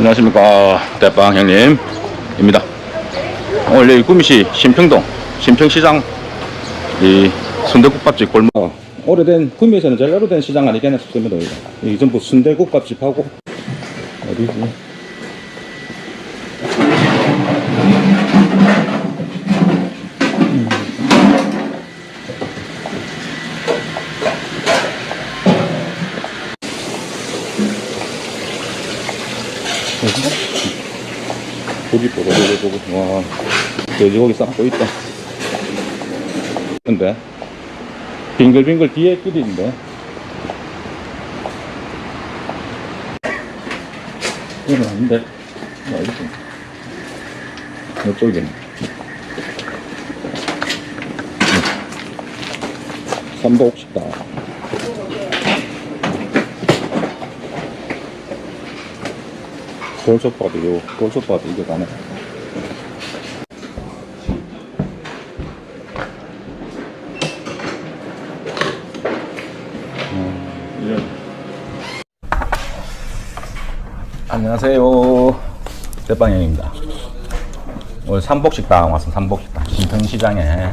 안녕하십니까 대빵 형님입니다. 오늘 여기 구미시 신평동 신평시장 이 순대국밥집 골목 오래된 구미에서는 제일 오래된 시장 아니겠나 싶습니다. 이 전부 순대국밥집하고 어디지? 고기 보고 보고. 와. 돼지고기 싹고 있다. 근데 빙글빙글 뒤에 끓이는데. 이건 아닌데. 어디 있어 이쪽이네. 삼복식당 돌솥밥이 요. 돌솥밥 이게 가네. 안녕하세요. 대빵형입니다. 오늘 삼복식당 왔어 삼복식당. 신평시장에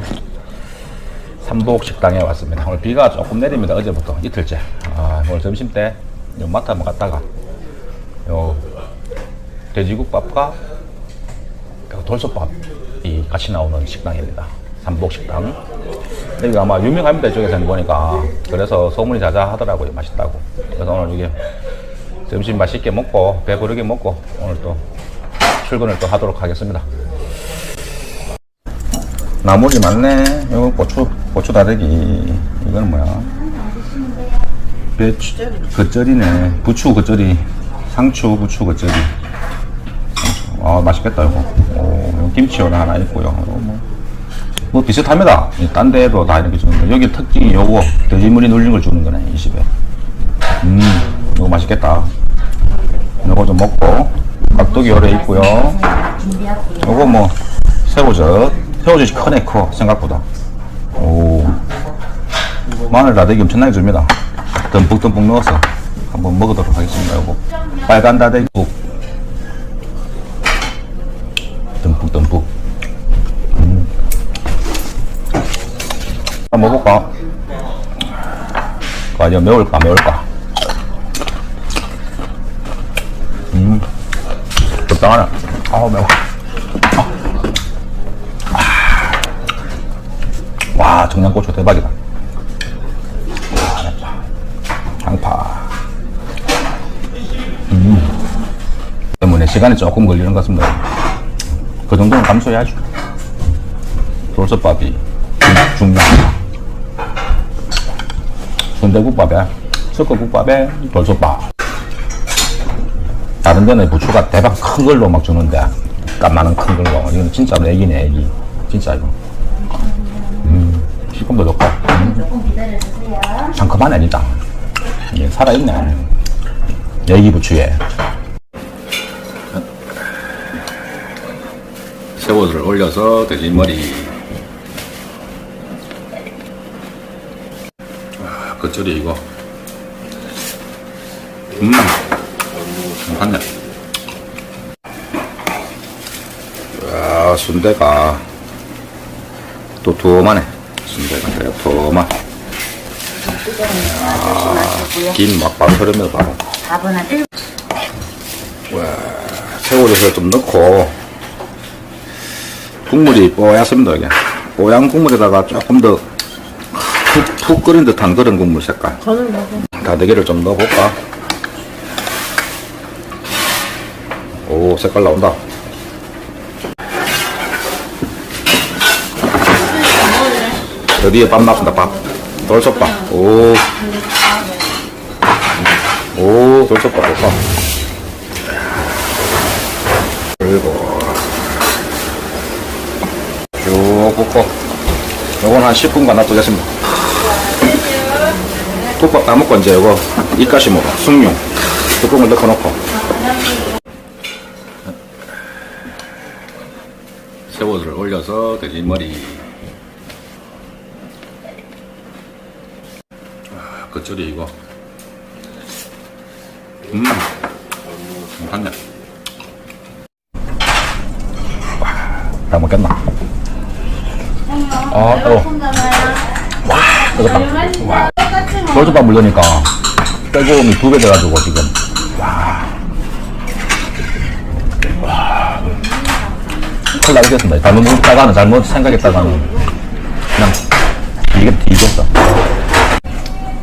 삼복식당에 왔습니다. 오늘 비가 조금 내립니다. 어제부터 이틀째. 아, 오늘 점심때 요 마트 한번 갔다가 요 돼지국밥과 그 돌솥밥이 같이 나오는 식당입니다. 삼복식당. 여기가 아마 유명합니다. 이쪽에서는 보니까. 그래서 소문이 자자하더라고요. 맛있다고. 그래서 오늘 이게 점심 맛있게 먹고 배부르게 먹고 오늘 또 출근을 또 하도록 하겠습니다. 나물이 많네. 이거 고추, 고추 다대기. 이거는 뭐야? 배추, 겉절이네. 부추 겉절이. 상추, 부추 겉절이. 아 맛있겠다 이거. 오, 김치 요리 하나 있고요. 어, 뭐, 뭐 비슷합니다. 이딴 데도 다 이렇게 주는데 여기 특징이 요거 돼지무늬 눌린 걸 주는 거네 이 집에. 음 이거 맛있겠다. 요거 좀 먹고 깍두기 요리 있고요. 요거 뭐 새우젓. 새우젓이 크네 커 생각보다. 오 마늘 다대기 엄청나게 줍니다. 듬뿍듬뿍 넣어서 한번 먹어도록 하겠습니다 요거. 빨간 다대기 국 한번 먹어볼까? 아니요, 매울까, 매울까? 음, 적당하네. 아우, 매워. 아. 와, 청양고추 대박이다. 양파. 음. 때문에 시간이 조금 걸리는 것 같습니다. 그 정도는 감수해야죠. 돌솥밥이 중- 중요하다. 순대국밥에, 섞어국밥에 돌솥밥. 다른 데는 부추가 대박 큰 걸로 막 주는데, 깐만한 큰 걸로. 이건 진짜로 애기네, 애기. 진짜 이거. 음, 식감도 좋고. 음. 상큼하네, 진짜. 이게 살아있네. 애기 부추에. 새우를 올려서 돼지 머리 아, 겉절이 이거. 음. 괜찮네. 아 순대가 또 두어마네. 순대가 되게 두어마 김막 바로 흐르면서 바로 밥은 한 1, 새우젓을 좀 넣고 국물이 뽀얗습니다 이게. 뽀얀 국물에다가 조금 더 푹, 푹 끓인 듯한 그런 국물 색깔. 저는 먹어. 다대기를 좀 넣어볼까? 오 색깔 나온다. 드디어 밥 나온다 밥. 돌솥밥. 오. 오, 돌솥밥, 돌솥밥. 그리고, 쭉 붓고, 요건 한 10분간 놔두겠습니다. 국밥 나무 건제 이거 입가심으로 숭늉 뚜껑을 넣고 놓고. 새우를 올려서 돼지머리. 아, 겉절이 이거. 음. 음 괜찮네. 다 아, 먹겠나? 아, 어. 와, 뜨겁다. 와. 돌솥밥 물려니까 뜨거움이 두 배 돼가지고 지금. 와. 와. 큰일 나겠습니다. 잘못 먹다가는, 잘못 생각했다가는 그냥 이게 뒤졌어.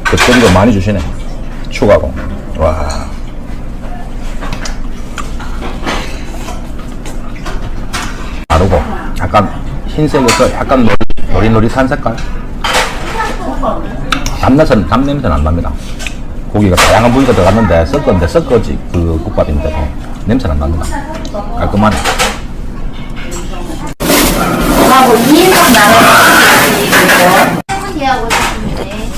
그때도 많이 주시네. 추가로. 와. 다르고 약간 흰색에서 약간 노리, 노릿노릿한 색깔 담냄새는 안 납니다. 고기가 다양한 부위가 들어갔는데 섞었는데 섞어지 그 국밥인데도 냄새는 안 납니다. 깔끔하네. 하고 2인분 나눠서 이야기하고 싶은데.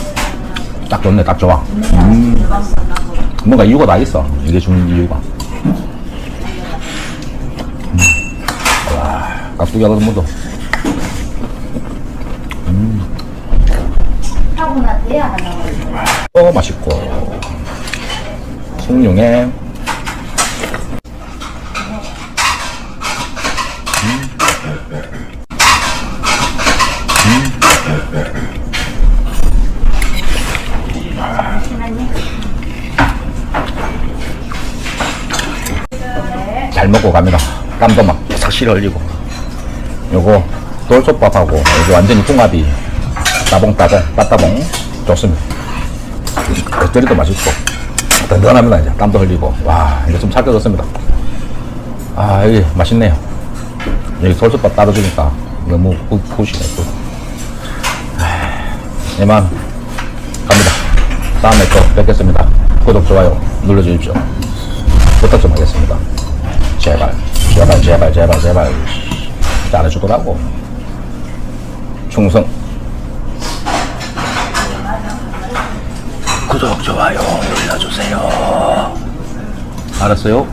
딱 좋네 딱 좋아. 음. 뭔가 이유가 다 있어. 이게 주는 이유가. 음. 와 깍두기가 너무 하 고나 돼야 하나 또 맛있고. 숭늉에. 잘 먹고 갑니다. 땀도 막 삭실 흘리고. 요거 돌솥밥하고 여기 완전히 궁합이 따봉따봉 빠따봉 좋습니다. 겉절이도 맛있고 든든합니다 이제 땀도 흘리고 와 이제 좀 살쪄졌습니다. 아 여기 맛있네요. 여기 돌솥밥 따라주니까 너무 굿, 굿이네 굿. 아, 이만 갑니다. 다음에 또 뵙겠습니다. 구독 좋아요 눌러주십시오. 부탁 좀 하겠습니다. 제발, 제발, 제발, 제발, 제발. 잘해주더라고. 충성. 구독, 좋아요 눌러주세요. 알았어요?